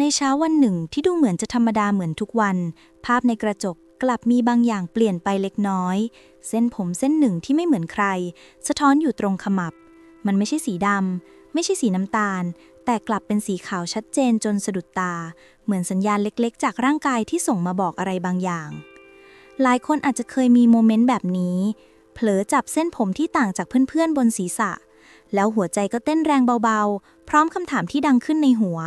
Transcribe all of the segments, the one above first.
ในเช้าวันหนึ่งที่ดูเหมือนจะธรรมดาเหมือนทุกวัน ภาพในกระจกกลับมีบางอย่างเปลี่ยนไปเล็กน้อย เส้นผมเส้นหนึ่งที่ไม่เหมือนใคร สะท้อนอยู่ตรงขมับ มันไม่ใช่สีดำไม่ใช่สีน้ำตาล แต่กลับเป็นสีขาวชัดเจนจนสะดุดตา เหมือนสัญญาณเล็กๆ จากร่างกายที่ส่งมาบอกอะไรบางอย่าง หลายคนอาจจะเคยมีโมเมนต์แบบนี้ เผลอจับเส้นผมที่ต่างจากเพื่อนๆบนศีรษะ แล้วหัวใจก็เต้นแรงเบาๆ พร้อมคำถามที่ดังขึ้นในหัว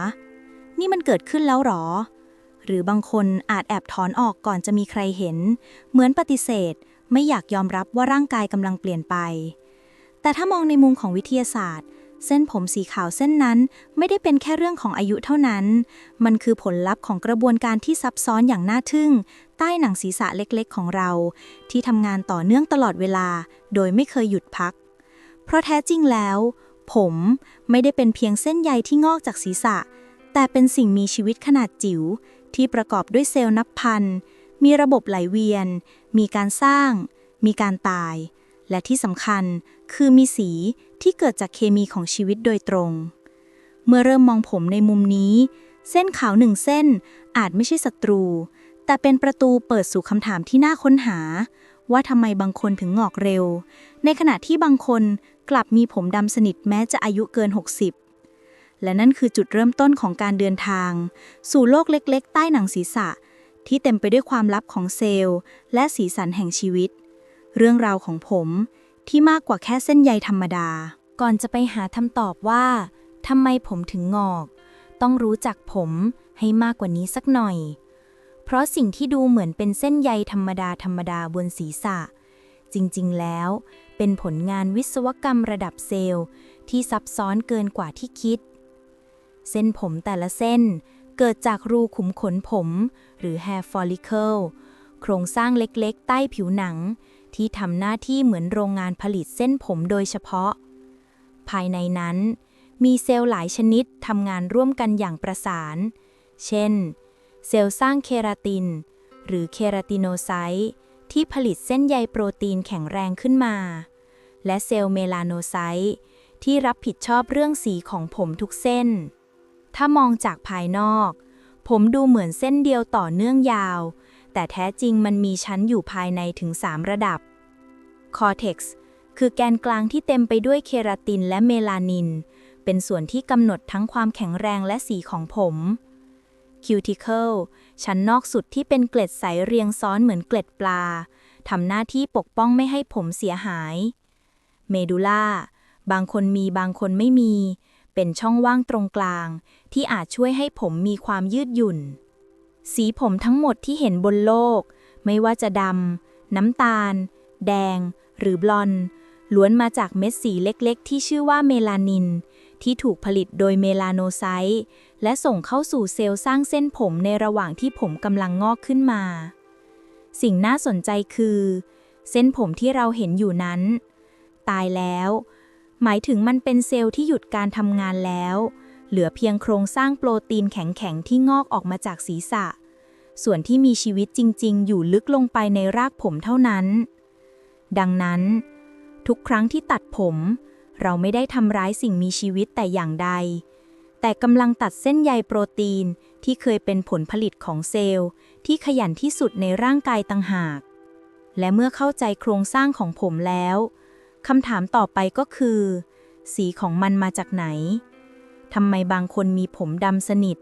นี่มันเกิดขึ้นแล้วหรอ หรือบางคนอาจแอบถอนออกก่อนจะมีใครเห็น เหมือนปฏิเสธ ไม่อยากยอมรับว่าร่างกายกำลังเปลี่ยนไป แต่ถ้ามองในมุมของวิทยาศาสตร์ เส้นผมสีขาวเส้นนั้นไม่ได้เป็นแค่เรื่องของอายุเท่านั้น มันคือผลลัพธ์ของกระบวนการที่ซับซ้อนอย่างน่าทึ่ง ใต้หนังศีรษะเล็กๆ ของเรา ที่ทำงานต่อเนื่องตลอดเวลา โดยไม่เคยหยุดพัก เพราะแท้จริงแล้ว ผมไม่ได้เป็นเพียงเส้นใยที่งอกจากศีรษะ แต่เป็นสิ่งมีชีวิตขนาดจิ๋วที่ประกอบด้วยเซลล์นับพัน มีระบบไหลเวียน มีการสร้าง มีการตาย และที่สำคัญคือมีสีที่เกิดจากเคมีของชีวิตโดยตรง เมื่อเริ่มมองผมในมุมนี้ เส้นขาวหนึ่งเส้นอาจไม่ใช่ศัตรู แต่เป็นประตูเปิดสู่คำถามที่น่าค้นหา ว่าทำไมบางคนถึงงอกเร็ว ในขณะที่บางคนกลับมีผมดำสนิทแม้จะอายุเกิน 60 และนั่นคือจุดเริ่มต้นของการเดินทาง สู่โลกเล็กๆ ใต้หนังศีรษะ ที่เต็มไปด้วยความลับของเซลล์ และสีสันแห่งชีวิต เรื่องราวของผมที่มากกว่าแค่เส้นใยธรรมดา ก่อนจะไปหาคำตอบว่าทำไมผมถึงงอก ต้องรู้จักผมให้มากกว่านี้สักหน่อย เพราะสิ่งที่ดูเหมือนเป็นเส้นใยธรรมดาธรรมดาบนศีรษะ จริงๆ แล้ว เป็นผลงานวิศวกรรมระดับเซลล์ ที่ซับซ้อนเกินกว่าที่คิด เส้นผมแต่ละเส้น เกิดจากรูขุมขนผม หรือ hair follicle โครงสร้างเล็กๆ ใต้ผิวหนัง ที่ทำหน้าที่เหมือนโรงงานผลิตเส้นผมโดยเฉพาะ ภายในนั้น มีเซลล์หลายชนิดทำงานร่วมกันอย่างประสาน เช่น เซลล์สร้างเคราติน หรือเคราติโนไซต์ที่ผลิตเส้นใยโปรตีนแข็งแรงขึ้นมา และเซลล์เมลาโนไซต์ที่รับผิดชอบเรื่องสีของผมทุกเส้น ถ้ามองจากภายนอก ผมดูเหมือนเส้นเดียวต่อเนื่องยาว แต่แท้จริงมันมีชั้นอยู่ภายในถึง 3 ระดับคอเท็กซ์คือแกนกลางที่เต็มไปด้วยเคราตินและเมลานิน เป็นส่วนที่กำหนดทั้งความแข็งแรงและสีของผมคิวติเคิลชั้นนอกสุดที่เป็นเกล็ดใสเรียงซ้อนเหมือนเกล็ดปลาทำหน้าที่ปกป้องไม่ให้ผมเสียหาย เมดูล่า บางคนมีบางคนไม่มี เป็นช่องว่างตรงกลาง ที่อาจช่วยให้ผมมีความยืดหยุ่น สีผมทั้งหมดที่เห็นบนโลก ไม่ว่าจะดำ น้ำตาล แดง หรือบลอนล้วนมาจากเม็ดสีเล็กๆ ที่ชื่อว่าเมลานิน ที่ถูกผลิตโดยเมลาโนไซต์และส่งเข้าสู่เซลล์สร้างเส้นผมในระหว่างที่ผมกำลังงอกขึ้นมา สิ่งน่าสนใจคือ เส้นผมที่เราเห็นอยู่นั้น ตายแล้ว หมายถึงมันเป็นเซลล์ที่หยุดการทำงานแล้ว เหลือเพียงโครงสร้างโปรตีนแข็งๆ ที่งอกออกมาจากศีรษะ ส่วนที่มีชีวิตจริง ๆ อยู่ลึกลงไปในรากผมเท่านั้น ดังนั้น ทุกครั้งที่ตัดผม เราไม่ได้ทำร้ายสิ่งมีชีวิตแต่อย่างใด แต่กำลังตัดเส้นใยโปรตีนที่เคยเป็นผลผลิตของเซลล์ ที่ขยันที่สุดในร่างกายต่างหาก และเมื่อเข้าใจโครงสร้างของผมแล้ว คำถามต่อไปก็คือ สีของมันมาจากไหนทำไมบางคนมีผมดำสนิท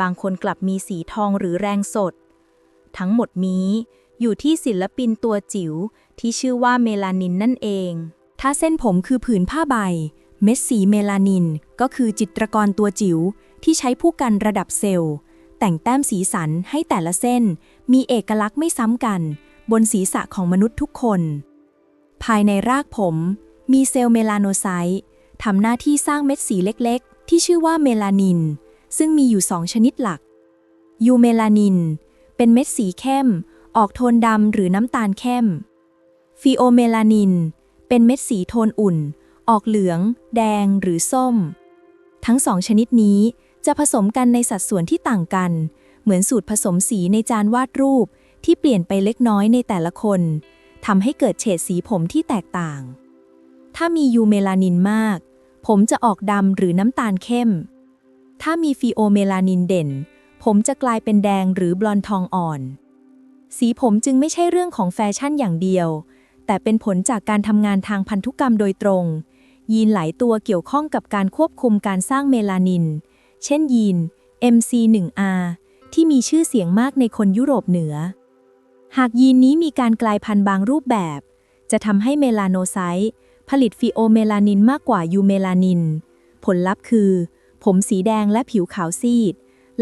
บางคนกลับมีสีทองหรือแรงสด ทั้งหมดนี้อยู่ที่ศิลปินตัวจิ๋วที่ชื่อว่าเมลานินนั่นเอง ถ้าเส้นผมคือผืนผ้าใบ เม็ดสีเมลานินก็คือจิตรกรตัวจิ๋วที่ใช้ผู้กันระดับเซลล์ แต่งแต้มสีสันให้แต่ละเส้น มีเอกลักษณ์ไม่ซ้ำกัน บนศีรษะของมนุษย์ทุกคน ภายในรากผม มีเซลล์เมลาโนไซต์ทำหน้าที่สร้างเม็ดสีเล็กๆ ที่ชื่อว่าเมลานิน ซึ่งมีอยู่สองชนิดหลัก ยูเมลานิน เป็นเม็ดสีเข้ม ออกโทนดำหรือน้ำตาลเข้มฟีโอเมลานิน เป็นเม็ดสีโทนอุ่น ออกเหลือง แดงหรือส้ม ทั้งสองชนิดนี้จะผสมกันในสัดส่วนที่ต่างกัน เหมือนสูตรผสมสีในจานวาดรูปที่เปลี่ยนไปเล็กน้อยในแต่ละคน ทำให้เกิดเฉดสีผมที่แตกต่าง ถ้ามียูเมลานินมาก ผมจะออกดำหรือน้ำตาลเข้ม ถ้ามีฟีโอเมลานินเด่น ผมจะกลายเป็นแดงหรือบลอนทองอ่อน สีผมจึงไม่ใช่เรื่องของแฟชั่นอย่างเดียว แต่เป็นผลจากการทำงานทางพันธุกรรมโดยตรง ยีนหลายตัวเกี่ยวข้องกับการควบคุมการสร้างเมลานิน เช่นยีน MC1R ที่มีชื่อเสียงมากในคนยุโรปเหนือ หากยีนนี้มีการกลายพันธุ์บางรูปแบบ จะทำให้เมลาโนไซต์ผลิตฟีโอเมลานินมากกว่ายูเมลานิน ผลลัพธ์คือ ผมสีแดงและผิวขาวซีด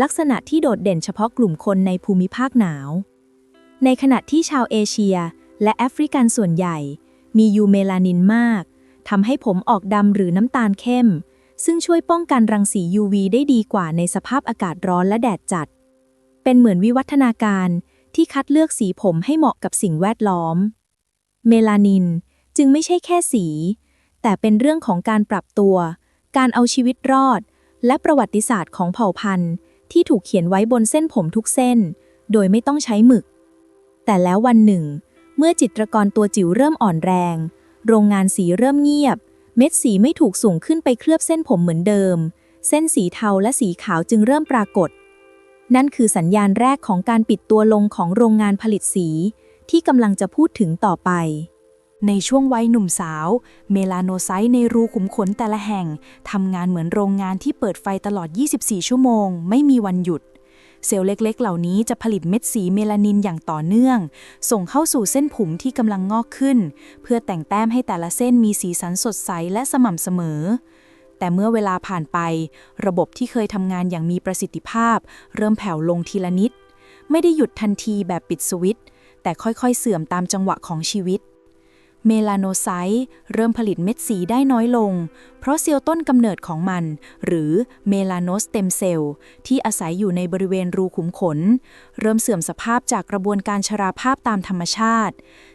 ลักษณะที่โดดเด่นเฉพาะกลุ่มคนในภูมิภาคหนาว ในขณะที่ชาวเอเชียและแอฟริกันส่วนใหญ่ มียูเมลานินมากทำให้ผมออกดำหรือน้ำตาลเข้ม ซึ่งช่วยป้องกันรังสี UV ได้ดีกว่าในสภาพอากาศร้อนและแดดจัด เป็นเหมือนวิวัฒนาการ ที่คัดเลือกสีผมให้เหมาะกับสิ่งแวดล้อม เมลานินจึงไม่ใช่แค่สี แต่เป็นเรื่องของการปรับตัว การเอาชีวิตรอด และประวัติศาสตร์ของเผ่าพันธุ์ ที่ถูกเขียนไว้บนเส้นผมทุกเส้น โดยไม่ต้องใช้หมึก แต่แล้ววันหนึ่ง เมื่อจิตรกรตัวจิ๋วเริ่มอ่อนแรง โรงงานสีเริ่มเงียบ เม็ดสีไม่ถูกส่งขึ้นไปเคลือบเส้นผมเหมือนเดิม เส้นสีเทาและสีขาวจึงเริ่มปรากฏ นั่นคือสัญญาณแรกของการปิดตัวลงของโรงงานผลิตสี ที่กำลังจะพูดถึงต่อไป ในช่วงวัยหนุ่มสาว เมลาโนไซต์ในรูขุมขนแต่ละแห่งทำงานเหมือนโรงงานที่เปิดไฟตลอด 24 ชั่วโมง ไม่มีวันหยุด เซลล์เล็กๆ เหล่านี้จะผลิตเม็ดสีเมลานินอย่างต่อเนื่อง ส่งเข้าสู่เส้นผมที่กำลังงอกขึ้น เพื่อแต่งแต้มให้แต่ละเส้นมีสีสันสดใสและสม่ำเสมอ แต่เมื่อเวลาผ่านไป ระบบที่เคยทำงานอย่างมีประสิทธิภาพ เริ่มแผ่วลงทีละนิด ไม่ได้หยุดทันทีแบบปิดสวิตช์แต่ค่อยๆ เสื่อมตามจังหวะของชีวิต เมลาโนไซต์เริ่มผลิตเม็ดสีได้น้อยลง เพราะเซลล์ต้นกำเนิดของมัน หรือเมลานสเต็มเซลล์ที่อาศัยอยู่ในบริเวณรูขุมขน เริ่มเสื่อมสภาพจากกระบวนการชราภาพตามธรรมชาติ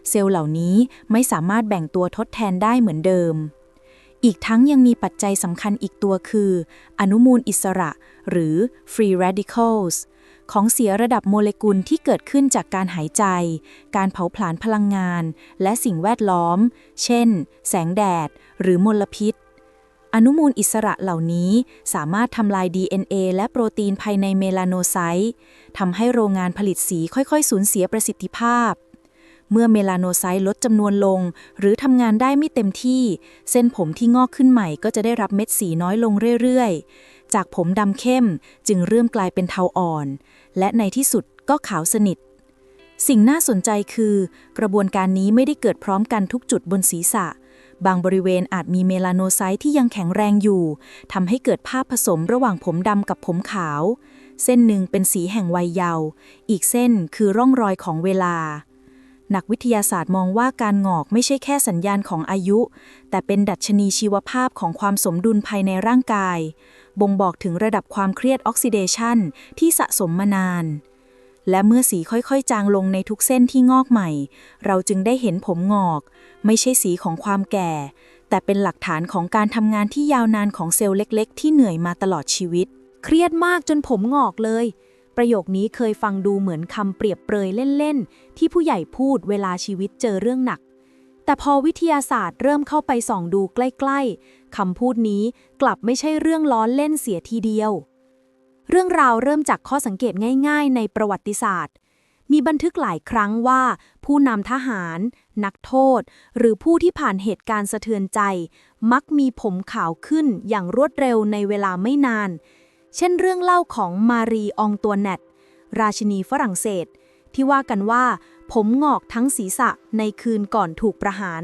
เซลล์เหล่านี้ไม่สามารถแบ่งตัวทดแทนได้เหมือนเดิม อีกทั้งยังมีปัจจัยสำคัญอีกตัวคือ อนุมูลอิสระ หรือ free radicals ของเสียระดับโมเลกุลที่เกิดขึ้นจากการหายใจ การเผาผลาญพลังงาน และสิ่งแวดล้อม เช่น แสงแดด หรือมลพิษ อนุมูลอิสระเหล่านี้สามารถทำลาย DNA และโปรตีนภายในเมลาโนไซต์ทำให้โรงงานผลิตสีค่อยๆ สูญเสียประสิทธิภาพ เมื่อเมลาโนไซต์ลดจำนวนลง หรือทำงานได้ไม่เต็มที่ เส้นผมที่งอกขึ้นใหม่ก็จะได้รับเม็ดสีน้อยลงเรื่อยๆ จากผมดำเข้มจึงเริ่มกลายเป็นเทาอ่อน และในที่สุดก็ขาวสนิท สิ่งน่าสนใจคือ กระบวนการนี้ไม่ได้เกิดพร้อมกันทุกจุดบนศีรษะ บางบริเวณอาจมีเมลาโนไซต์ที่ยังแข็งแรงอยู่ทำให้เกิดภาพผสมระหว่างผมดำกับผมขาว เส้นหนึ่งเป็นสีแห่งวัยเยาว์อีกเส้นคือร่องรอยของเวลา นักวิทยาศาสตร์มองว่าการงอกไม่ใช่แค่สัญญาณของอายุ แต่เป็นดัชนีชีวภาพของความสมดุลภายในร่างกาย บ่งบอกถึงระดับความเครียดออกซิเดชันที่สะสมมานาน และเมื่อสีค่อยๆ จางลงในทุกเส้นที่งอกใหม่ เราจึงได้เห็นผมงอก ไม่ใช่สีของความแก่ แต่เป็นหลักฐานของการทำงานที่ยาวนานของเซลล์เล็ก ๆ ที่เหนื่อยมาตลอดชีวิต เครียดมากจนผมงอกเลย ประโยคนี้เคยฟังดูเหมือนคำเปรียบเปรยเล่นๆ ที่ผู้ใหญ่พูดเวลาชีวิตเจอเรื่องหนัก แต่พอวิทยาศาสตร์เริ่มเข้าไปส่องดูใกล้ๆคำพูดนี้กลับไม่ใช่เรื่องล้อเล่นเสียทีเดียว เรื่องราวเริ่มจากข้อสังเกตง่าย ๆ ในประวัติศาสตร์ มีบันทึกหลายครั้งว่า ผู้นำทหาร นักโทษ หรือผู้ที่ผ่านเหตุการณ์สะเทือนใจ มักมีผมขาวขึ้นอย่างรวดเร็วในเวลาไม่นาน เช่นเรื่องเล่าของมารีองตัวแนตราชินีฝรั่งเศส ที่ว่ากันว่า ผมงอกทั้งศีรษะในคืนก่อนถูกประหาร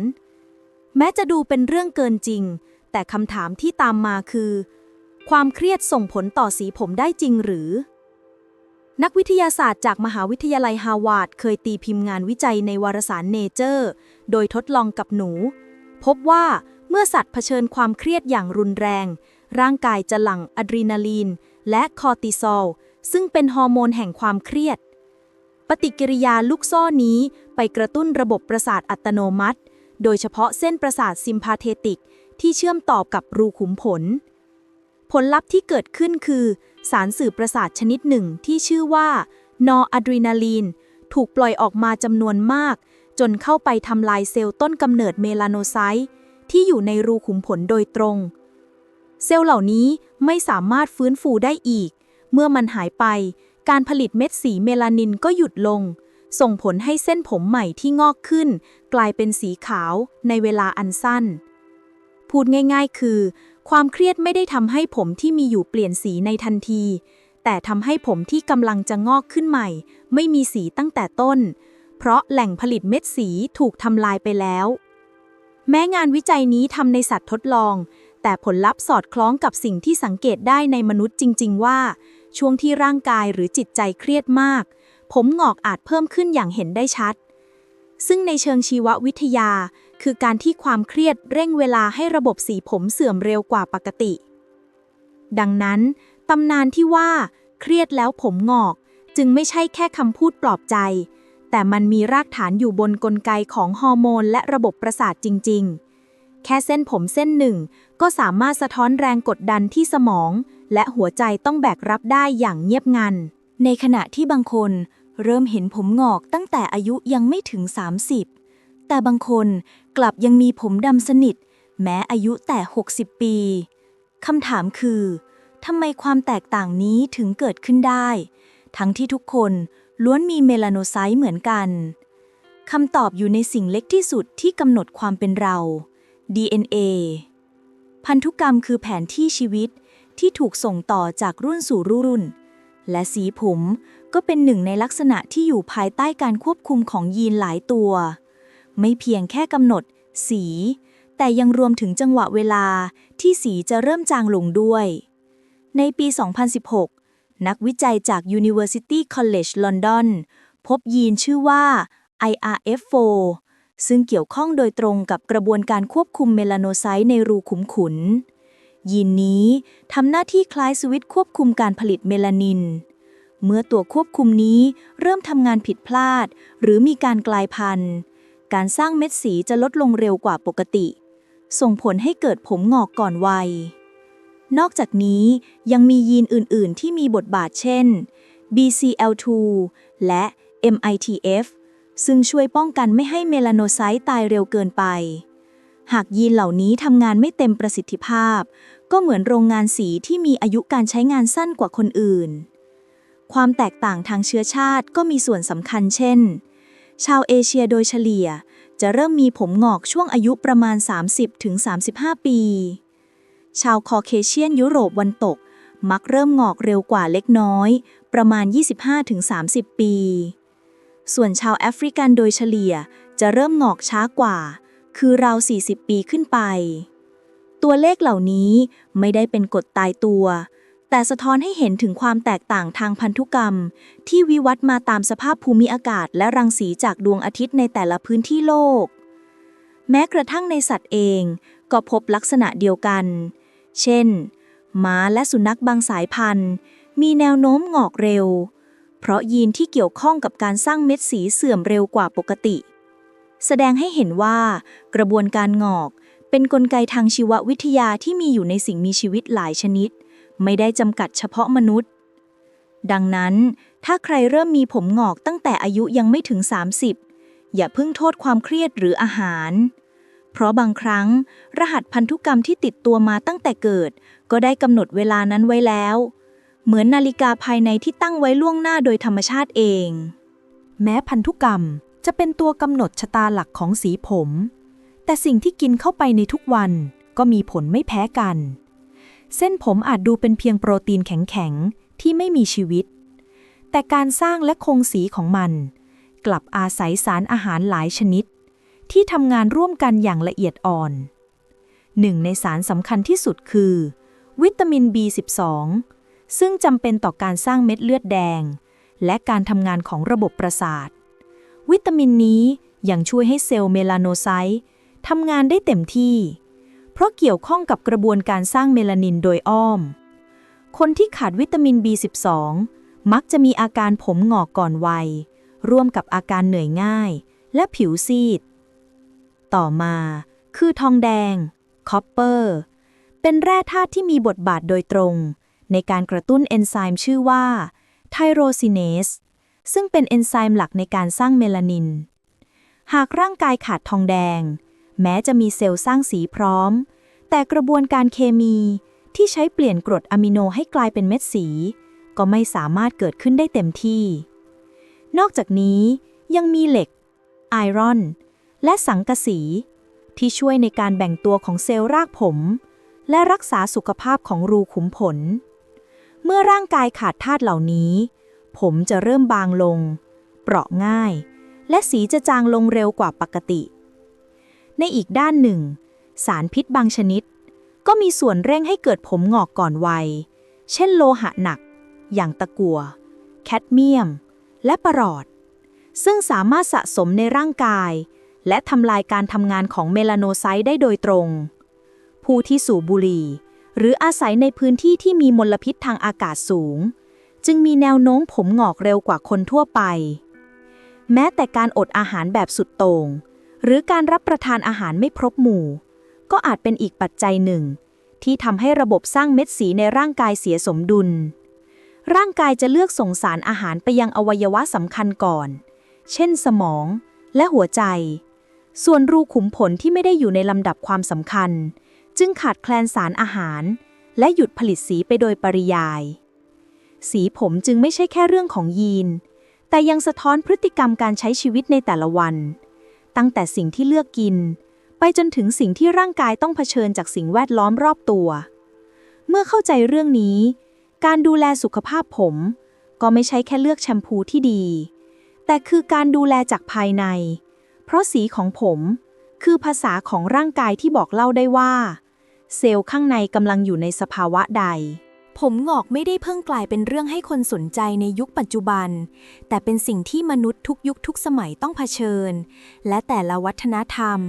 แม้จะดูเป็นเรื่องเกินจริง แต่คำถามที่ตามมาคือ ความเครียดส่งผลต่อสีผมได้จริงหรือ นักวิทยาศาสตร์จากมหาวิทยาลัยฮาวาดเคยตีพิมพ์งานวิจัยในวารสารเนเจอร์ โดยทดลองกับหนู พบว่าเมื่อสัตว์เผชิญความเครียดอย่างรุนแรง ร่างกายจะหลั่งอะดรีนาลีน และคอร์ติซอล ซึ่งเป็นฮอร์โมนแห่งความเครียด ปฏิกิริยาลูกโซ่นี้ไปกระตุ้นระบบประสาทอัตโนมัติ โดยเฉพาะเส้นประสาทซิมพาเทติก ที่เชื่อมต่อกับรูขุมขนผลลัพธ์ที่เกิดขึ้นคือ สารสื่อประสาทชนิดหนึ่งที่ชื่อว่านออะดรีนาลีน ถูกปล่อยออกมาจำนวนมาก จนเข้าไปทำลายเซลล์ต้นกำเนิดเมลาโนไซต์ที่อยู่ในรูขุมขนโดยตรง เซลล์เหล่านี้ไม่สามารถฟื้นฟูได้อีก เมื่อมันหายไป การผลิตเม็ดสีเมลานินก็หยุดลง ส่งผลให้เส้นผมใหม่ที่งอกขึ้น กลายเป็นสีขาวในเวลาอันสั้น พูดง่ายๆ คือ ความเครียดไม่ได้ทำให้ผมที่มีอยู่เปลี่ยนสีในทันที แต่ทำให้ผมที่กำลังจะงอกขึ้นใหม่ ไม่มีสีตั้งแต่ต้น เพราะแหล่งผลิตเม็ดสีถูกทำลายไปแล้ว แม้งานวิจัยนี้ทำในสัตว์ทดลอง แต่ผลลัพธ์สอดคล้องกับสิ่งที่สังเกตได้ในมนุษย์จริง ๆ ว่า ช่วงที่ร่างกายหรือจิตใจเครียดมาก ผมหงอกอาจเพิ่มขึ้นอย่างเห็นได้ชัด ซึ่งในเชิงชีววิทยา คือการที่ความเครียดเร่งเวลาให้ระบบสีผมเสื่อมเร็วกว่าปกติ ดังนั้นตำนานที่ว่า เครียดแล้วผมงอก จึงไม่ใช่แค่คำพูดปลอบใจ แต่มันมีรากฐานอยู่บนกลไกของฮอร์โมนและระบบประสาทจริง ๆ แค่เส้นผมเส้นหนึ่ง ก็สามารถสะท้อนแรงกดดันที่สมอง และหัวใจต้องแบกรับได้อย่างเงียบงัน ในขณะที่บางคนเริ่มเห็นผมงอกตั้งแต่อายุยังไม่ถึง 30 แต่บางคนกลับยังมีผมดำสนิท แม้อายุแต่ 60 ปีคำถามคือทำไมความแตกต่างนี้ถึงเกิดขึ้นได้ ทั้งที่ทุกคนล้วนมีเมลานไซต์เหมือนกันคำตอบอยู่ในสิ่งเล็กที่สุดที่กำหนดความเป็นเรา DNA พันธุกรรมคือแผนที่ชีวิตที่ถูกส่งต่อจากรุ่นสู่รุ่น และสีผมก็เป็นหนึ่งในลักษณะที่อยู่ภายใต้การควบคุมของยีนหลายตัว ไม่เพียงแค่กำหนด สี แต่ยังรวมถึงจังหวะเวลาที่สีจะเริ่มจางลงด้วย ในปี 2016 นักวิจัยจาก University College London พบยีนชื่อว่า IRF4 ซึ่งเกี่ยวข้องโดยตรงกับกระบวนการควบคุมเมลาโนไซต์ในรูขุมขน ยีนนี้ทำหน้าที่คล้ายสวิตช์ควบคุมการผลิตเมลานิน เมื่อตัวควบคุมนี้เริ่มทำงานผิดพลาด หรือมีการกลายพันธุ์ การสร้างเม็ดสีจะลดลงเร็วกว่าปกติ ส่งผลให้เกิดผมงอกก่อนวัย นอกจากนี้ยังมียีนอื่น ๆ ที่มีบทบาทเช่น BCL2 และ MITF ซึ่งช่วยป้องกันไม่ให้เมลาโนไซต์ตายเร็วเกินไป หากยีนเหล่านี้ทำงานไม่เต็มประสิทธิภาพ ก็เหมือนโรงงานสีที่มีอายุการใช้งานสั้นกว่าคนอื่น ความแตกต่างทางเชื้อชาติก็มีส่วนสำคัญเช่น ชาวเอเชียโดยเฉลี่ยจะเริ่มมีผมงอกช่วงอายุประมาณ 30-35 ปี ชาวคอเคเชียนยุโรปวันตกมักเริ่มงอกเร็วกว่าเล็กน้อย ประมาณ 25-30 ปี ส่วนชาวแอฟริกันโดยเฉลี่ยจะเริ่มงอกช้ากว่า คือราว 40 ปีขึ้นไป ตัวเลขเหล่านี้ไม่ได้เป็นกฎตายตัว แต่สะท้อนให้เห็นถึงความแตกต่างทางพันธุกรรม ที่วิวัฒน์มาตามสภาพภูมิอากาศและรังสีจากดวงอาทิตย์ในแต่ละพื้นที่โลก แม้กระทั่งในสัตว์เองก็พบลักษณะเดียวกัน เช่น ม้าและสุนัขบางสายพันธุ์ มีแนวโน้มงอกเร็ว เพราะยีนที่เกี่ยวข้องกับการสร้างเม็ดสีเสื่อมเร็วกว่าปกติ แสดงให้เห็นว่า กระบวนการงอกเป็นนกลไกทางชีววิทยาที่มีอยู่ในสิ่งมีชีวิตหลายชนิด ไม่ได้จำกัดเฉพาะมนุษย์ ดังนั้น ถ้าใครเริ่มมีผมงอกตั้งแต่อายุยังไม่ถึง 30 อย่าเพิ่งโทษความเครียดหรืออาหาร เพราะบางครั้ง รหัสพันธุกรรมที่ติดตัวมาตั้งแต่เกิด ก็ได้กำหนดเวลานั้นไว้แล้ว เหมือนนาฬิกาภายในที่ตั้งไว้ล่วงหน้าโดยธรรมชาติเอง แม้พันธุกรรมจะเป็นตัวกำหนดชะตาหลักของสีผม แต่สิ่งที่กินเข้าไปในทุกวันก็มีผลไม่แพ้กัน เส้นผมอาจดูเป็นเพียงโปรตีนแข็งๆ ที่ไม่มีชีวิต แต่การสร้างและคงสีของมัน กลับอาศัยสารอาหารหลายชนิด ที่ทำงานร่วมกันอย่างละเอียดอ่อน หนึ่งในสารสำคัญที่สุดคือ วิตามิน B12 ซึ่งจำเป็นต่อการสร้างเม็ดเลือดแดง และการทำงานของระบบประสาท วิตามินนี้ยังช่วยให้เซลล์เมลาโนไซต์ทำงานได้เต็มที่ เพราะเกี่ยวข้องกับกระบวนการสร้างเมลานินโดยอ้อม คนที่ขาดวิตามิน B12 มักจะมีอาการผมหงอกก่อนวัย ร่วมกับอาการเหนื่อยง่าย และผิวซีด ต่อมาคือทองแดงคอปเปอร์ เป็นแร่ธาตุที่มีบทบาทโดยตรง ในการกระตุ้นเอนไซม์ชื่อว่าไทโรซินเนสซึ่งเป็นเอนไซม์หลักในการสร้างเมลานิน หากร่างกายขาดทองแดง แม้จะมีเซลล์สร้างสีพร้อม แต่กระบวนการเคมีที่ใช้เปลี่ยนกรดอะมิโนให้กลายเป็นเม็ดสี ก็ไม่สามารถเกิดขึ้นได้เต็มที่ นอกจากนี้ยังมีเหล็ก ไอรอน และสังกะสี ที่ช่วยในการแบ่งตัวของเซลล์รากผม และรักษาสุขภาพของรูขุมขน เมื่อร่างกายขาดธาตุเหล่านี้ ผมจะเริ่มบางลง เปราะง่าย และสีจะจางลงเร็วกว่าปกติ ในอีกด้านหนึ่ง สารพิษบางชนิด ก็มีส่วนเร่งให้เกิดผมงอกก่อนวัย เช่นโลหะหนัก อย่างตะกั่วแคดเมียม และปรอด ซึ่งสามารถสะสมในร่างกาย และทำลายการทำงานของเมลาโนไซต์ได้โดยตรง ผู้ที่สูบบุหรี่ หรืออาศัยในพื้นที่ที่มีมลพิษทางอากาศสูง จึงมีแนวโน้มผมงอกเร็วกว่าคนทั่วไป แม้แต่การอดอาหารแบบสุดโต่งหรือการรับประทานอาหารไม่ครบหมู่ ก็อาจเป็นอีกปัจจัยหนึ่ง ที่ทำให้ระบบสร้างเม็ดสีในร่างกายเสียสมดุล ร่างกายจะเลือกส่งสารอาหารไปยังอวัยวะสำคัญก่อน เช่นสมองและหัวใจ ส่วนรูขุมขนที่ไม่ได้อยู่ในลำดับความสำคัญ จึงขาดแคลนสารอาหาร และหยุดผลิตสีไปโดยปริยาย สีผมจึงไม่ใช่แค่เรื่องของยีน แต่ยังสะท้อนพฤติกรรมการใช้ชีวิตในแต่ละวัน ตั้งแต่สิ่งที่เลือกกิน ไปจนถึงสิ่งที่ร่างกายต้องเผชิญจากสิ่งแวดล้อมรอบตัว เมื่อเข้าใจเรื่องนี้ การดูแลสุขภาพผม ก็ไม่ใช่แค่เลือกแชมพูที่ดี แต่คือการดูแลจากภายใน เพราะสีของผมคือภาษาของร่างกายที่บอกเล่าได้ว่า เซลล์ข้างในกำลังอยู่ในสภาวะใด ผมงอกไม่ได้เพิ่งกลายเป็นเรื่องให้คนสนใจในยุคปัจจุบัน แต่เป็นสิ่งที่มนุษย์ทุกยุคทุกสมัยต้องเผชิญ และแต่ละวัฒนธรรม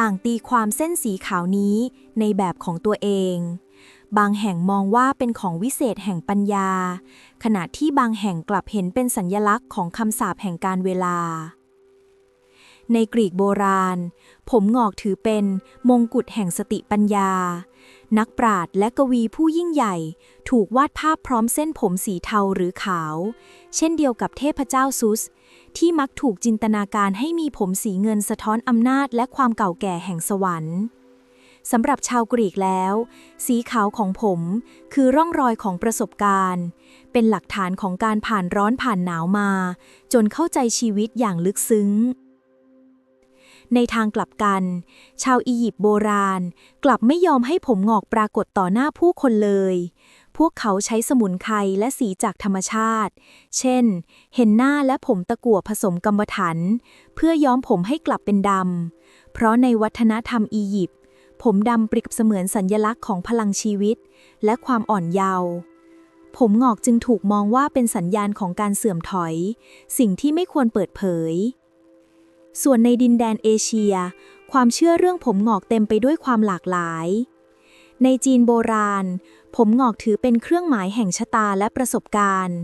ต่างตีความเส้นสีขาวนี้ในแบบของตัวเอง บางแห่งมองว่าเป็นของวิเศษแห่งปัญญา ขณะที่บางแห่งกลับเห็นเป็นสัญญลักษณ์ของคำสาปแห่งการเวลาในกรีกโบราณ ผมงอกถือเป็นมงกุฎแห่งสติปัญญา นักปราชญ์และกวีผู้ยิ่งใหญ่ ถูกวาดภาพพร้อมเส้นผมสีเทาหรือขาว เช่นเดียวกับเทพเจ้าซุส ที่มักถูกจินตนาการให้มีผมสีเงินสะท้อนอำนาจและความเก่าแก่แห่งสวรรค์สำหรับชาวกรีกแล้ว สีขาวของผมคือร่องรอยของประสบการณ์ เป็นหลักฐานของการผ่านร้อนผ่านหนาวมา จนเข้าใจชีวิตอย่างลึกซึ้ง ในทางกลับกัน ชาวอียิปต์โบราณ กลับไม่ยอมให้ผมงอกปรากฏต่อหน้าผู้คนเลย พวกเขาใช้สมุนไพรและสีจากธรรมชาติ เช่น เห็นหน้าและผมตะกั่วผสมกรรมฐานเพื่อย้อมผมให้กลับเป็นดำ เพราะในวัฒนธรรมอียิปต์ผมดำเปรียบเสมือนสัญญลักษณ์ของพลังชีวิต และความอ่อนเยาว์ผมงอกจึงถูกมองว่าเป็นสัญญาณของการเสื่อมถอย สิ่งที่ไม่ควรเปิดเผย ส่วนในดินแดนเอเชีย ความเชื่อเรื่องผมหงอกเต็มไปด้วยความหลากหลาย ในจีนโบราณ ผมหงอกถือเป็นเครื่องหมายแห่งชะตาและประสบการณ์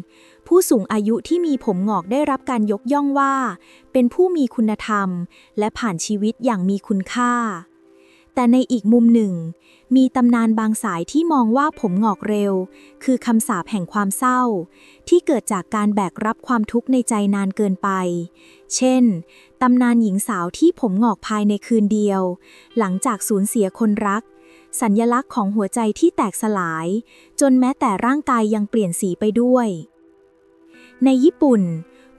ผู้สูงอายุที่มีผมหงอกได้รับการยกย่องว่า เป็นผู้มีคุณธรรม และผ่านชีวิตอย่างมีคุณค่า แต่ในอีกมุมหนึ่ง มีตำนานบางสายที่มองว่าผมงอกเร็ว คือคำสาปแห่งความเศร้า ที่เกิดจากการแบกรับความทุกข์ในใจนานเกินไป เช่น ตำนานหญิงสาวที่ผมงอกภายในคืนเดียว หลังจากสูญเสียคนรัก สัญญลักษณ์ของหัวใจที่แตกสลาย จนแม้แต่ร่างกายยังเปลี่ยนสีไปด้วย ในญี่ปุ่น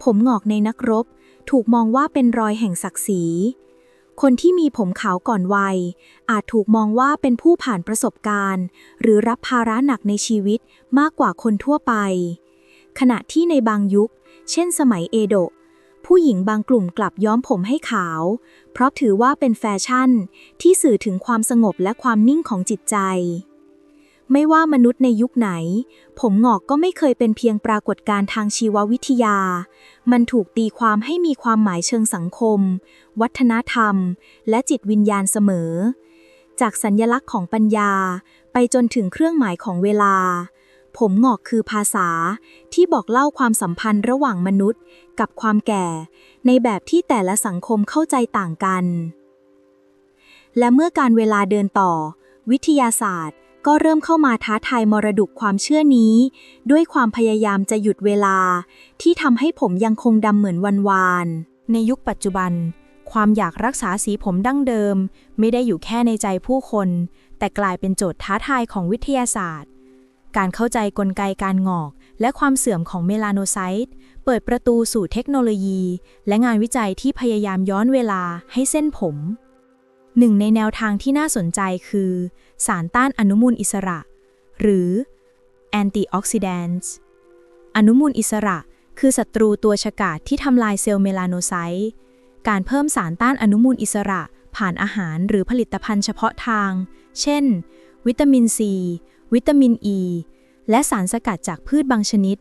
ผมงอกในนักรบ ถูกมองว่าเป็นรอยแห่งศักดิ์ศรี คนที่มีผมขาวก่อนวัย อาจถูกมองว่าเป็นผู้ผ่านประสบการณ์ หรือรับภาระหนักในชีวิตมากกว่าคนทั่วไป ขณะที่ในบางยุค เช่นสมัยเอโดะผู้หญิงบางกลุ่มกลับย้อมผมให้ขาว เพราะถือว่าเป็นแฟชั่น ที่สื่อถึงความสงบและความนิ่งของจิตใจ ไม่ว่ามนุษย์ในยุคไหน ผมหงอกก็ไม่เคยเป็นเพียงปรากฏการณ์ทางชีววิทยา มันถูกตีความให้มีความหมายเชิงสังคม วัฒนธรรม และจิตวิญญาณเสมอ จากสัญญลักษณ์ของปัญญา ไปจนถึงเครื่องหมายของเวลา ผมหงอกคือภาษาที่บอกเล่าความสัมพันธ์ระหว่างมนุษย์ กับความแก่ ในแบบที่แต่ละสังคมเข้าใจต่างกัน และเมื่อการเวลาเดินต่อ วิทยาศาสตร์ ก็เริ่มเข้ามาท้าทายมรดกความเชื่อนี้ ด้วยความพยายามจะหยุดเวลา ที่ทำให้ผมยังคงดำเหมือนวันวาน ในยุคปัจจุบัน ความอยากรักษาสีผมดั้งเดิม ไม่ได้อยู่แค่ในใจผู้คน แต่กลายเป็นโจทย์ท้าทายของวิทยาศาสตร์ การเข้าใจกลไกการงอก และความเสื่อมของเมลาโนไซต์เปิดประตูสู่เทคโนโลยี และงานวิจัยที่พยายามย้อนเวลาให้เส้นผม หนึ่งในแนวทางที่น่าสนใจคือ สารต้านอนุมูลอิสระ หรือ antioxidants อนุมูลอิสระคือศัตรูตัวฉกาจที่ทำลายเซลล์เมลานไซต์ การเพิ่มสารต้านอนุมูลอิสระผ่านอาหารหรือผลิตภัณฑ์เฉพาะทาง เช่น วิตามินซี วิตามินอ e, ีและสารสกัดจากพืชบางชนิด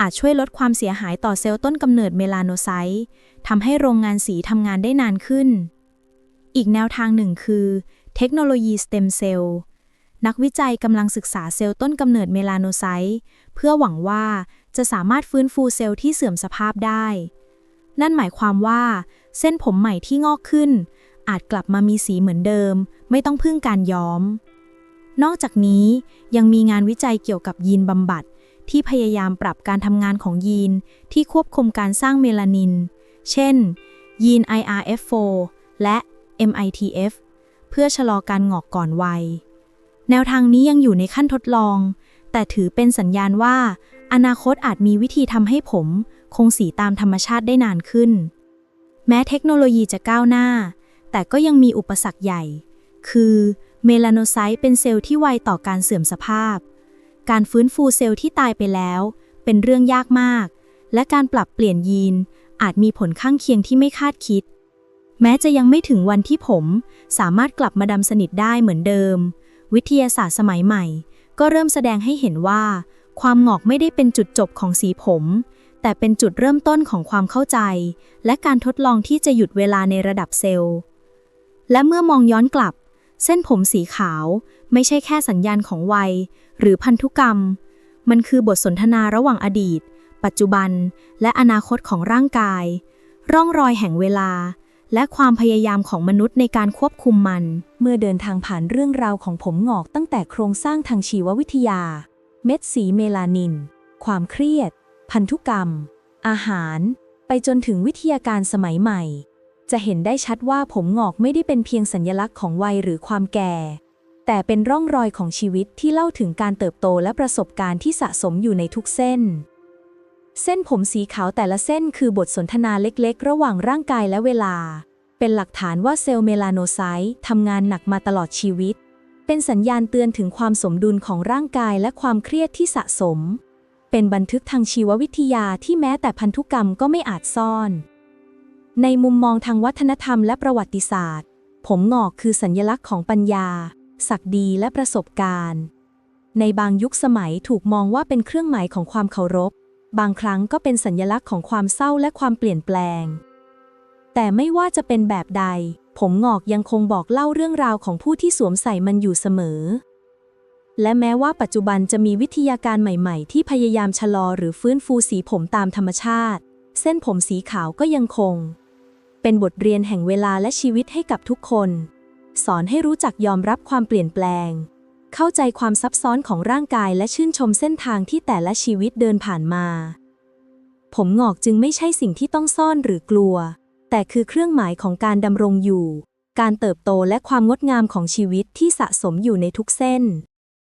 อาจช่วยลดความเสียหายต่อเซลล์ต้นกำเนิดเมลานไซต์ทำให้โรงงานสีทำงานได้นานขึ้น อีกแนวทางหนึ่งคือ เทคโนโลยีสเต็มเซลล์นักวิจัยกำลังศึกษาเซลล์ต้นกำเนิดเมลาโนไซต์เพื่อหวังว่าจะสามารถฟื้นฟูเซลล์ที่เสื่อมสภาพได้ นั่นหมายความว่า เส้นผมใหม่ที่งอกขึ้น อาจกลับมามีสีเหมือนเดิม ไม่ต้องพึ่งการย้อม นอกจากนี้ยังมีงานวิจัยเกี่ยวกับยีนบำบัด ที่พยายามปรับการทำงานของยีนที่ควบคุมการสร้างเมลานิน เช่น ยีน IRF4 และ MITF เพื่อชะลอการงอกก่อนวัย แนวทางนี้ยังอยู่ในขั้นทดลอง แต่ถือเป็นสัญญาณว่า อนาคตอาจมีวิธีทำให้ผม คงสีตามธรรมชาติได้นานขึ้น แม้เทคโนโลยีจะก้าวหน้า แต่ก็ยังมีอุปสรรคใหญ่ คือเมลาโนไซต์เป็นเซลล์ที่ไวต่อการเสื่อมสภาพ การฟื้นฟูเซลล์ที่ตายไปแล้ว เป็นเรื่องยากมาก และการปรับเปลี่ยนยีนอาจมีผลข้างเคียงที่ไม่คาดคิด แม้จะยังไม่ถึงวันที่ผม สามารถกลับมาดำสนิทได้เหมือนเดิม วิทยาศาสตร์สมัยใหม่ ก็เริ่มแสดงให้เห็นว่า ความหงอกไม่ได้เป็นจุดจบของสีผม แต่เป็นจุดเริ่มต้นของความเข้าใจ และการทดลองที่จะหยุดเวลาในระดับเซลล์ และเมื่อมองย้อนกลับ เส้นผมสีขาว ไม่ใช่แค่สัญญาณของวัย หรือพันธุกรรม มันคือบทสนทนาระหว่างอดีต ปัจจุบัน และอนาคตของร่างกาย ร่องรอยแห่งเวลา และความพยายามของมนุษย์ในการควบคุมมัน เมื่อเดินทางผ่านเรื่องราวของผมงอกตั้งแต่โครงสร้างทางชีววิทยา เม็ดสีเมลานิน ความเครียด พันธุกรรม อาหาร ไปจนถึงวิทยาการสมัยใหม่ จะเห็นได้ชัดว่าผมงอกไม่ได้เป็นเพียงสัญลักษณ์ของวัยหรือความแก่ แต่เป็นร่องรอยของชีวิตที่เล่าถึงการเติบโตและประสบการณ์ที่สะสมอยู่ในทุกเส้น เส้นผมสีขาวแต่ละเส้นคือบทสนทนาเล็กๆ ระหว่างร่างกายและเวลา เป็นหลักฐานว่าเซลล์เมลาโนไซต์ทำงานหนักมาตลอดชีวิต เป็นสัญญาณเตือนถึงความสมดุลของร่างกายและความเครียดที่สะสม เป็นบันทึกทางชีววิทยาที่แม้แต่พันธุกรรมก็ไม่อาจซ่อน ในมุมมองทางวัฒนธรรมและประวัติศาสตร์ ผมหงอกคือสัญลักษณ์ของปัญญา ศักดีและประสบการณ์ ในบางยุคสมัยถูกมองว่าเป็นเครื่องหมายของความเคารพ บางครั้งก็เป็นสัญลักษณ์ของความเศร้าและความเปลี่ยนแปลง แต่ไม่ว่าจะเป็นแบบใด ผมงอกยังคงบอกเล่าเรื่องราวของผู้ที่สวมใส่มันอยู่เสมอ และแม้ว่าปัจจุบันจะมีวิทยาการใหม่ๆ ที่พยายามชะลอหรือฟื้นฟูสีผมตามธรรมชาติ เส้นผมสีขาวก็ยังคง เป็นบทเรียนแห่งเวลาและชีวิตให้กับทุกคน สอนให้รู้จักยอมรับความเปลี่ยนแปลง เข้าใจความซับซ้อนของร่างกายและชื่นชมเส้นทางที่แต่ละชีวิตเดินผ่านมา ผมหงอกจึงไม่ใช่สิ่งที่ต้องซ่อนหรือกลัว แต่คือเครื่องหมายของการดำรงอยู่ การเติบโตและความงดงามของชีวิตที่สะสมอยู่ในทุกเส้น